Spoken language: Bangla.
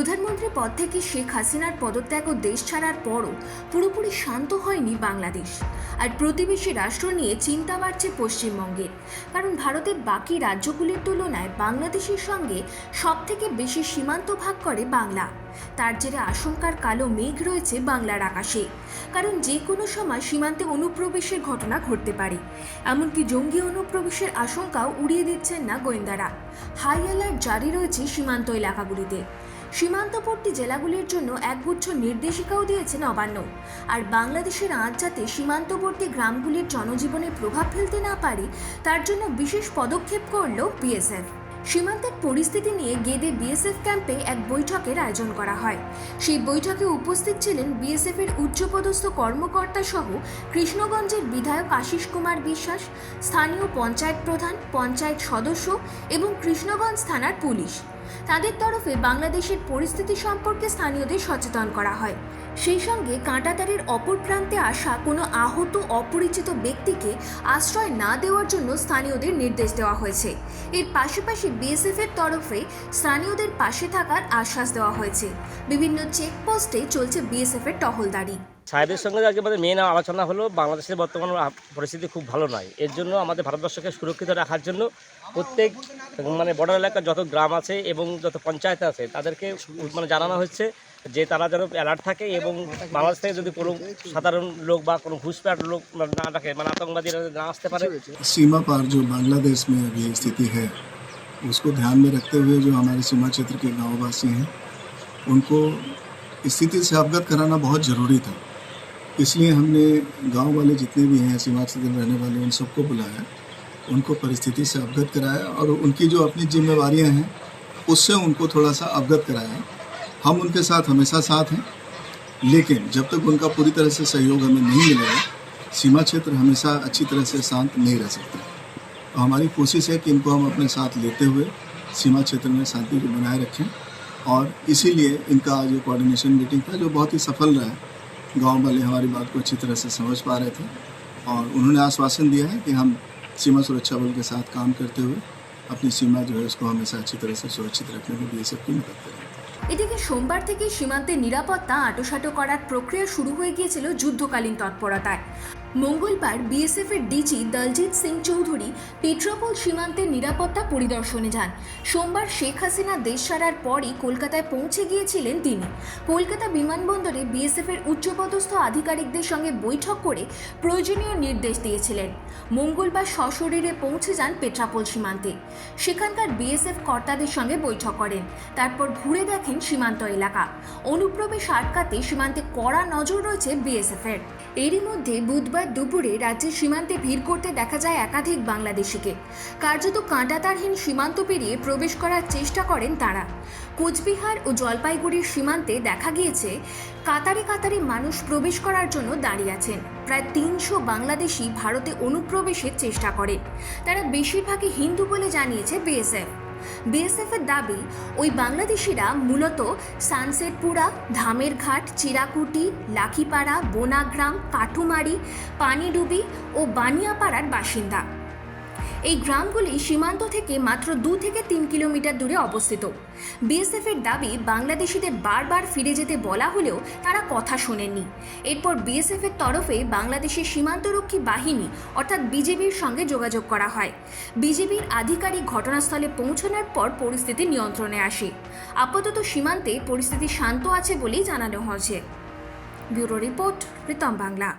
প্রধানমন্ত্রী পদ থেকে শেখ হাসিনার পদত্যাগ ও দেশ ছাড়ার পরও পুরোপুরি শান্ত হয়নি বাংলাদেশ। আর প্রতিবেশী রাষ্ট্র নিয়ে চিন্তা বাড়ছে পশ্চিমবঙ্গের কারণ ভারতের বাকি রাজ্যগুলির তুলনায় বাংলাদেশের সঙ্গে সবথেকে বেশি সীমান্ত ভাগ করে বাংলা। তার জেরে আশঙ্কার কালো মেঘ রয়েছে বাংলার আকাশে। কারণ যে কোনো সময় সীমান্তে অনুপ্রবেশের ঘটনা ঘটতে পারে। এমনকি জঙ্গি অনুপ্রবেশের আশঙ্কাও উড়িয়ে দিচ্ছেন না গোয়েন্দারা। হাই অ্যালার্ট জারি রয়েছে সীমান্ত এলাকাগুলিতে। সীমান্তবর্তী জেলাগুলির জন্য একগুচ্ছ নির্দেশিকাও দিয়েছে নবান্ন। আর বাংলাদেশের আঁচ যাতে সীমান্তবর্তী গ্রামগুলির জনজীবনে প্রভাব ফেলতে না পারে, তার জন্য বিশেষ পদক্ষেপ করল বিএসএফ। সীমান্তের পরিস্থিতি নিয়ে গেদে বিএসএফ ক্যাম্পে এক বৈঠকের আয়োজন করা হয়। সেই বৈঠকে উপস্থিত ছিলেন বিএসএফ এর উচ্চপদস্থ কর্মকর্তা সহ কৃষ্ণগঞ্জের বিধায়ক আশিস কুমার বিশ্বাস, স্থানীয় পঞ্চায়েত প্রধান, পঞ্চায়েত সদস্য এবং কৃষ্ণগঞ্জ থানার পুলিশ। তাদের তরফে বাংলাদেশের পরিস্থিতি সম্পর্কে স্থানীয়দের সচেতন করা হয়। সেই সঙ্গে কাঁটাতারের অপর প্রান্তে আসা কোনো আহত, অপরিচিত ব্যক্তিকে আশ্রয় না দেওয়ার জন্য স্থানীয়দের নির্দেশ দেওয়া হয়েছে। এর পাশাপাশি বিএসএফের তরফে স্থানীয়দের পাশে থাকার আশ্বাস দেওয়া হয়েছে। বিভিন্ন চেকপোস্টে চলছে বিএসএফের টহলদারি। সাহেবের সঙ্গে আজকে আমাদের মেন আলোচনা হলো বাংলাদেশের বর্তমান আ- পরিস্থিতি খুব ভালো নয় এর জন্য আমাদের ভারতবর্ষকে সুরক্ষিত রাখার জন্য প্রত্যেক মানে বর্ডার এলাকার যত গ্রাম আছে এবং যত পঞ্চায়েত আছে তাদেরকে উ- মানে জানানো হচ্ছে যে তারা যেন অ্যালার্ট থাকে এবং বাংলাদেশ থেকে যদি কোনো সাধারণ লোক বা কোনো ঘুষপ্যাট লোক না থাকে মানে আতঙ্কবাদীরা না আসতে পারে सीमा पार जो बांग्लादेश में अभी स्थिति है उसको ध्यान में रखते हुए जो हमारे सीमा क्षेत्र के गांववासी हैं उनको स्थिति से अवगत कराना बहुत ज़रूरी था इसलिए हमने गाँव वाले जितने भी हैं सीमा क्षेत्र में रहने वाले, उन सबको बुलाया। उनको परिस्थिति से अवगत कराया और उनकी जो अपनी जिम्मेवारियाँ हैं, उससे उनको थोड़ा सा अवगत कराया। हम उनके साथ हमेशा साथ हैं, लेकिन जब तक उनका पूरी तरह से सहयोग हमें नहीं मिलेगा सीमा क्षेत्र हमेशा अच्छी तरह से शांत नहीं रह सकता। तो हमारी कोशिश है कि इनको हम अपने साथ लेते हुए सीमा क्षेत्र में शांति को बनाए रखें और इसीलिए इनका जो कोऑर्डिनेशन मीटिंग था, जो बहुत ही सफल रहा। गांव वाले हमारी बात को अच्छी तरह से समझ पा रहे थे और उन्होंने आश्वासन दिया है कि हम सीमा सुरक्षा बल के साथ काम करते हुए अपनी सीमा जो है उसको हमेशा अच्छी तरह से सुरक्षित रखने में बी की मदद करेंगे এদিকে সোমবার থেকে সীমান্তে নিরাপত্তা আটোসাটো করার প্রক্রিয়া শুরু হয়ে গিয়েছিল যুদ্ধকালীন তৎপরতায় মঙ্গলবার বিএসএফ এর ডিজি দলজিৎ সিং চৌধুরী পেট্রাপোল সীমান্তের নিরাপত্তা পরিদর্শনে যান। সোমবার শেখ হাসিনা দেশ ছাড়ার পরই কলকাতায় পৌঁছে গিয়েছিলেন তিনি। কলকাতা বিমানবন্দরে বিএসএফ এর উচ্চপদস্থ আধিকারিকদের সঙ্গে বৈঠক করে প্রয়োজনীয় নির্দেশ দিয়েছিলেন। মঙ্গলবার সশরীরে পৌঁছে যান পেট্রাপোল সীমান্তে। সেখানকার বিএসএফ কর্তাদের সঙ্গে বৈঠক করেন। তারপর ঘুরে দেখেন সীমান্ত এলাকা। অনুপ্রবেশ আটকাতে সীমান্তে কড়া নজর রয়েছে বিএসএফ এর এরই মধ্যে বুধবার দুপুরে রাজ্যের সীমান্তে ভিড় করতে দেখা যায় একাধিক বাংলাদেশিকে। কার্যত কাঁটাতারহীন সীমান্ত পেরিয়ে প্রবেশ করার চেষ্টা করেন তারা। কোচবিহার ও জলপাইগুড়ির সীমান্তে দেখা গিয়েছে, কাতারে কাতারে মানুষ প্রবেশ করার জন্য দাঁড়িয়ে আছেন। প্রায় তিনশো বাংলাদেশি ভারতে অনুপ্রবেশের চেষ্টা করেন তারা বেশিরভাগই হিন্দু বলে জানিয়েছে বিএসএফ। বিএসএফ এর দাবি, ওই বাংলাদেশিরা মূলত সানসেটপুরা ধামের ঘাট চিরাকুটি, লাখিপাড়া, বোনাগ্রাম, কাঠুমারি, পানিডুবি ও বানিয়াপাড়ার বাসিন্দা। এই গ্রামগুলি সীমান্ত থেকে মাত্র দু থেকে তিন কিলোমিটার দূরে অবস্থিত। বিএসএফ এর দাবি, বাংলাদেশিদের বারবার ফিরে যেতে বলা হলেও তারা কথা শোনেননি। এরপর বিএসএফ এর তরফে বাংলাদেশের সীমান্তরক্ষী বাহিনী, অর্থাৎ বিজেপির সঙ্গে যোগাযোগ করা হয়। বিজেপির আধিকারিক ঘটনাস্থলে পৌঁছানোর পর পরিস্থিতি নিয়ন্ত্রণে আসে। আপাতত সীমান্তে পরিস্থিতি শান্ত আছে বলেই জানানো হয়েছে। Bureau report, Pritam Bangla.